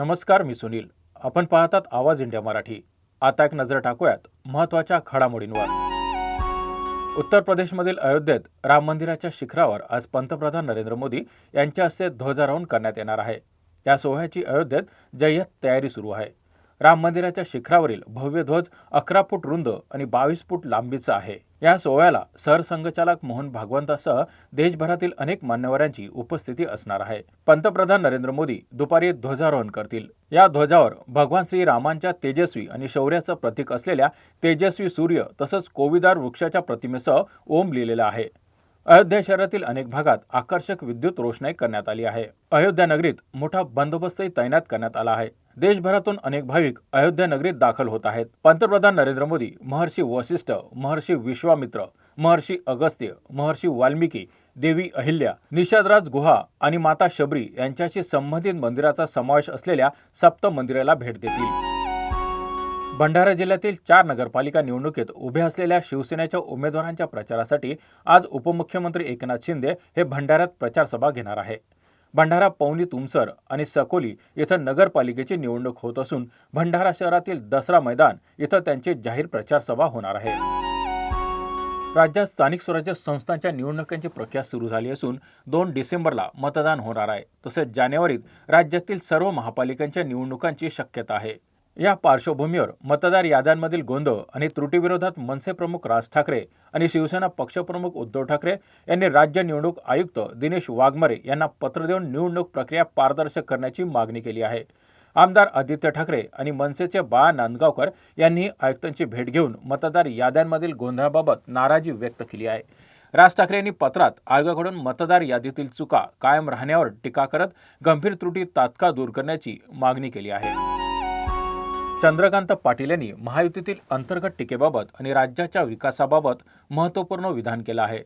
नमस्कार मी सुनील. आपण पाहतात आवाज इंडिया मराठी. आता एक नजर टाकूयात महत्त्वाच्या घडामोडींवर. उत्तर प्रदेशमधील अयोध्येत राम मंदिराच्या शिखरावर आज पंतप्रधान नरेंद्र मोदी यांच्या हस्ते ध्वजारोहण करण्यात येणार आहे. या सोहळ्याची अयोध्येत जय्यत तयारी सुरू आहे. राम मंदिराच्या शिखरावरील भव्य ध्वज अकरा फूट रुंद आणि बावीस फूट लांबीचा आहे. या सोहळ्याला सरसंघचालक मोहन भागवंतासह देशभरातील अनेक मान्यवरांची उपस्थिती असणार आहे. पंतप्रधान नरेंद्र मोदी दुपारी ध्वजारोहण करतील. या ध्वजावर भगवान श्री रामांच्या तेजस्वी आणि शौर्याचं प्रतीक असलेल्या तेजस्वी सूर्य तसंच कोविदार वृक्षाच्या प्रतिमेसह ओम लिहिलेलं आहे. अयोध्या शहरातील अनेक भागात आकर्षक विद्युत रोषणाई करण्यात आली आहे. अयोध्या नगरीत मोठा बंदोबस्तही तैनात करण्यात आला आहे. देशभरातून अनेक भाविक अयोध्या नगरीत दाखल होत आहेत. पंतप्रधान नरेंद्र मोदी महर्षी वशिष्ठ महर्षी विश्वामित्र महर्षी अगस्त्य महर्षी वाल्मिकी देवी अहिल्या निषादराज गुहा आणि माता शबरी यांच्याशी संबंधित मंदिराचा समावेश असलेल्या सप्त मंदिराला भेट देतील. भंडारा जिल्ह्यातील चार नगरपालिका निवडणुकीत उभे असलेल्या शिवसेनेच्या उमेदवारांच्या प्रचारासाठी आज उपमुख्यमंत्री एकनाथ शिंदे हे भंडाऱ्यात प्रचारसभा घेणार आहे. भंडारा पवनी तुमसर आणि सकोली इथं नगरपालिकेची निवडणूक होत असून भंडारा शहरातील दसरा मैदान इथं त्यांची जाहीर प्रचार सभा होणार आहे. राज्यात स्थानिक स्वराज्य संस्थांच्या निवडणुकांची प्रक्रिया सुरू झाली असून दोन डिसेंबरला मतदान होणार आहे. तसेच जानेवारीत राज्यातील सर्व महापालिकांच्या निवडणुकांची शक्यता आहे. या पार्श्वभूमीवर मतदार याद्यांमधील गोंधळ आणि त्रुटीविरोधात मनसे प्रमुख राज ठाकरे आणि शिवसेना पक्षप्रमुख उद्धव ठाकरे यांनी राज्य निवडणूक आयुक्त दिनेश वाघमारे यांना पत्र देऊन निवडणूक प्रक्रिया पारदर्शक करण्याची मागणी केली आहे. आमदार आदित्य ठाकरे आणि मनसेचे बाळा नांदगावकर यांनी आयुक्तांची भेट घेऊन मतदार याद्यांमधील गोंधळाबाबत नाराजी व्यक्त केली आहे. राज ठाकरे यांनी पत्रात आयोगाकडून मतदार यादीतील चुका कायम राहण्यावर टीका करत गंभीर त्रुटी तात्काळ दूर करण्याची मागणी केली आहे. चंद्रकांत पाटील यांनी महायुतीतील अंतर्गत टीकेबाबत आणि राज्याच्या विकासाबाबत महत्त्वपूर्ण विधान केलं आहे.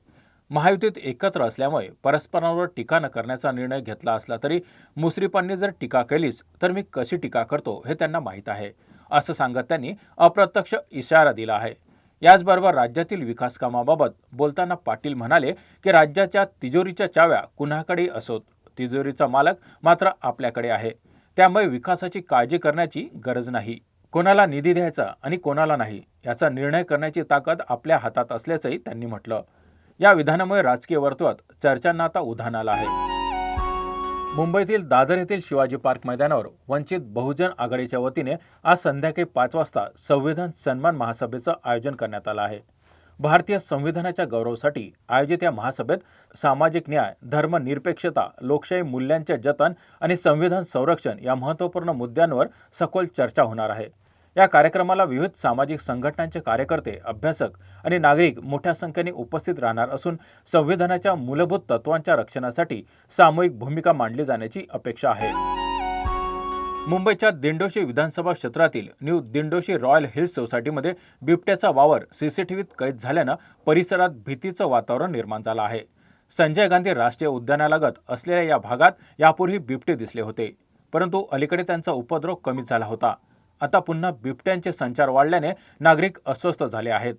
महायुतीत एकत्र असल्यामुळे परस्परांवर टीका न करण्याचा निर्णय घेतला असला तरी मुश्रीफांनी जर टीका केलीच तर मी कशी टीका करतो हे त्यांना माहीत आहे असं सांगत त्यांनी अप्रत्यक्ष इशारा दिला आहे. याचबरोबर राज्यातील विकास कामाबाबत बोलताना पाटील म्हणाले की राज्याच्या तिजोरीच्या चाव्या कुणाकडे असोत तिजोरीचा मालक मात्र आपल्याकडे आहे. त्यामुळे विकासाची काळजी करण्याची गरज नाही. कोणाला निधी द्यायचा आणि कोणाला नाही याचा निर्णय करण्याची ताकद आपल्या हातात असल्याचंही त्यांनी म्हटलं. या विधानामुळे राजकीय वर्तुळात चर्चांना आता उधाण आलं आहे. मुंबईतील दादर येथील शिवाजी पार्क मैदानावर वंचित बहुजन आघाडीच्या वतीने आज संध्याकाळी पाच वाजता संविधान सन्मान महासभेचं आयोजन करण्यात आलं आहे. भारतीय संविधानाच्या गौरवासाठी आयोजित या महासभेत सामाजिक न्याय धर्मनिरपेक्षता लोकशाही मूल्यांचे जतन आणि संविधान संरक्षण या महत्त्वपूर्ण मुद्द्यांवर सखोल चर्चा होणार आहे. या कार्यक्रमाला विविध सामाजिक संघटनांचे कार्यकर्ते अभ्यासक आणि नागरिक मोठ्या संख्येने उपस्थित राहणार असून संविधानाच्या मूलभूत तत्वांच्या रक्षणासाठी सामूहिक भूमिका मांडली जाण्याची अपेक्षा आहे. मुंबईच्या दिंडोशी विधानसभा क्षेत्रातील न्यू दिंडोशी रॉयल हिल्स सोसायटीमध्ये बिबट्याचा वावर सीसीटीव्हीत कैद झाल्यानं परिसरात भीतीचं वातावरण निर्माण झालं आहे. संजय गांधी राष्ट्रीय उद्यानालगत असलेल्या या भागात यापूर्वी बिबटे दिसले होते परंतु अलीकडे त्यांचा उपद्रव कमी झाला होता. आता पुन्हा बिबट्यांचे संचार वाढल्याने नागरिक अस्वस्थ झाले आहेत.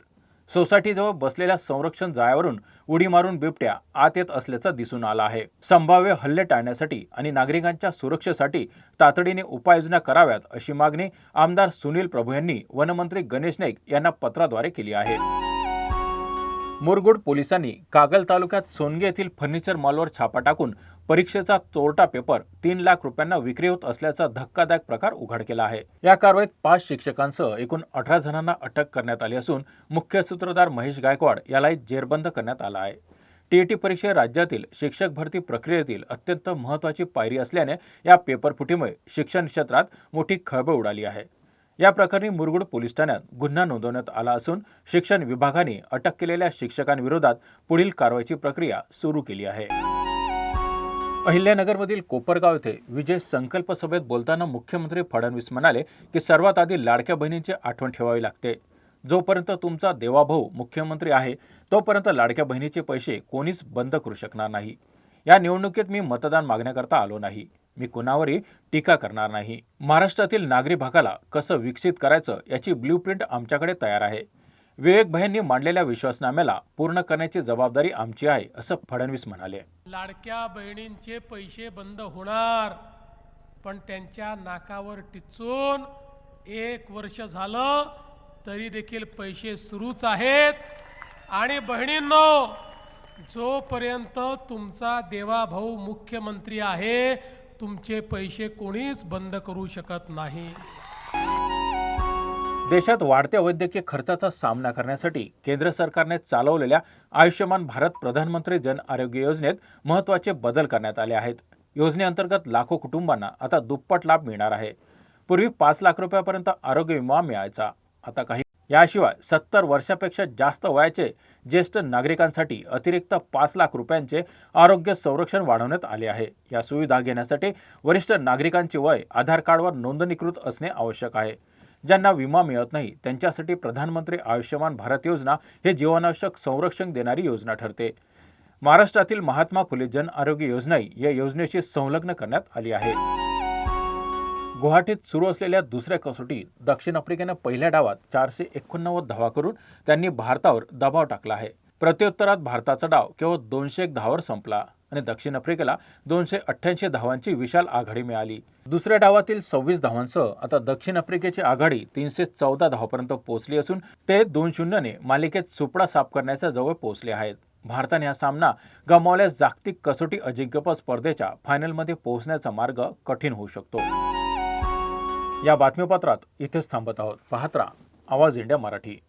सोसायटीजवळ बसलेल्या संरक्षण जाळ्यावरून उडी मारून बिबट्या आत येत असल्याचं दिसून आलं आहे. संभाव्य हल्ले टाळण्यासाठी आणि नागरिकांच्या सुरक्षेसाठी तातडीने उपाययोजना कराव्यात अशी मागणी आमदार सुनील प्रभू यांनी वनमंत्री गणेश नाईक यांना पत्राद्वारे केली आहे. मुरगुड पोलिसांनी कागल तालुक्यात सोनगे येथील फर्निचर मॉलवर छापा टाकून परीक्षेचा चोरटा पेपर तीन लाख रुपयांना विक्री होत असल्याचा धक्कादायक प्रकार उघड केला आहे. या कारवाईत पाच शिक्षकांसह एकूण अठरा जणांना अटक करण्यात आली असून मुख्य सूत्रधार महेश गायकवाड यालाही जेरबंद करण्यात आला आहे. टीईटी परीक्षा राज्यातील शिक्षक भरती प्रक्रियेतील अत्यंत महत्त्वाची पायरी असल्याने या पेपरफुटीमुळे शिक्षण क्षेत्रात मोठी खळबळ उडाली आहे. या प्रकरणी मुरगुड पोलीस ठाण्यात गुन्हा नोंदवण्यात आला असून शिक्षण विभागाने अटक केलेल्या शिक्षकांविरोधात पुढील कारवाईची प्रक्रिया सुरू केली आहे. अहिल्यानगरमधील कोपरगाव येथे विजय संकल्प सभेत बोलताना मुख्यमंत्री फडणवीस म्हणाले की सर्वात आधी लाडक्या बहिणींची आठवण ठेवावी लागते. जोपर्यंत तुमचा देवाभाऊ मुख्यमंत्री आहे तोपर्यंत लाडक्या बहिणीचे पैसे कोणीच बंद करू शकणार नाही. या निवडणुकीत मी मतदान मागण्याकरता आलो नाही. मी कुणावरही टीका करणार नाही. महाराष्ट्रातील नागरी भागाला कसं विकसित करायचं याची ब्ल्यूप्रिंट आमच्याकडे तयार आहे. विवेक भाईंनी मांडलेल्या विश्वासनाम्याला पूर्ण करण्याची जबाबदारी आमची आहे असं फडणवीस म्हणाले. लाडक्या बहिणींचे पैसे बंद होणार पण त्यांच्या नाकावर टिचून एक वर्ष झालं तरी देखील पैसे सुरूच आहेत. आणि बहिणींनो जोपर्यंत तुमचा देवाभाऊ मुख्यमंत्री आहे तुमचे पैसे कोणीच बंद करू शकत नाही. देशात वाढत्या वैद्यकीय खर्चाचा सामना करण्यासाठी केंद्र सरकारने चालवलेल्या आयुष्यमान भारत प्रधानमंत्री जन आरोग्य योजनेत महत्त्वाचे बदल करण्यात आले आहेत. योजनेअंतर्गत लाखो कुटुंबांना आता दुप्पट लाभ मिळणार आहे. पूर्वी पाच लाख रुपयापर्यंत आरोग्य विमा मिळायचा. आता काही याशिवाय सत्तर वर्षापेक्षा जास्त वयाचे ज्येष्ठ नागरिकांसाठी अतिरिक्त पाच लाख रुपयांचे आरोग्य संरक्षण वाढवण्यात आले आहे. या सुविधा घेण्यासाठी वरिष्ठ नागरिकांचे वय आधार कार्डवर नोंदणीकृत असणे आवश्यक आहे. ज्यांना विमा मिळत नाही त्यांच्यासाठी प्रधानमंत्री आयुष्यमान भारत योजना हे जीवनावश्यक संरक्षण देणारी योजना ठरते. महाराष्ट्रातील महात्मा फुले जन आरोग्य योजनाही या योजनेशी संलग्न करण्यात आली आहे. गुवाहाटीत सुरू असलेल्या दुसऱ्या कसोटीत दक्षिण आफ्रिकेनं पहिल्या डावात चारशे एकोणनव्वद धावा करून त्यांनी भारतावर दबाव टाकला आहे. प्रत्युत्तरात भारताचा डाव केवळ दोनशे एक धावावर संपला आणि दक्षिण आफ्रिकेला दोनशे अठ्ठ्याऐंशी धावांची विशाल आघाडी मिळाली. दुसऱ्या डावातील सव्वीस धावांसह आता दक्षिण आफ्रिकेची आघाडी तीनशे चौदा धावापर्यंत पोहोचली असून ते दोन शून्यने मालिकेत सुपडा साफ करण्याच्या जवळ पोहोचले आहेत. भारताने हा सामना गमावल्यास जागतिक कसोटी अजिंक्यपद स्पर्धेच्या फायनलमध्ये पोहोचण्याचा मार्ग कठीण होऊ शकतो. या बातमीपत्रात इथेच थांबत आहोत. पाहत्रा आवाज इंडिया मराठी.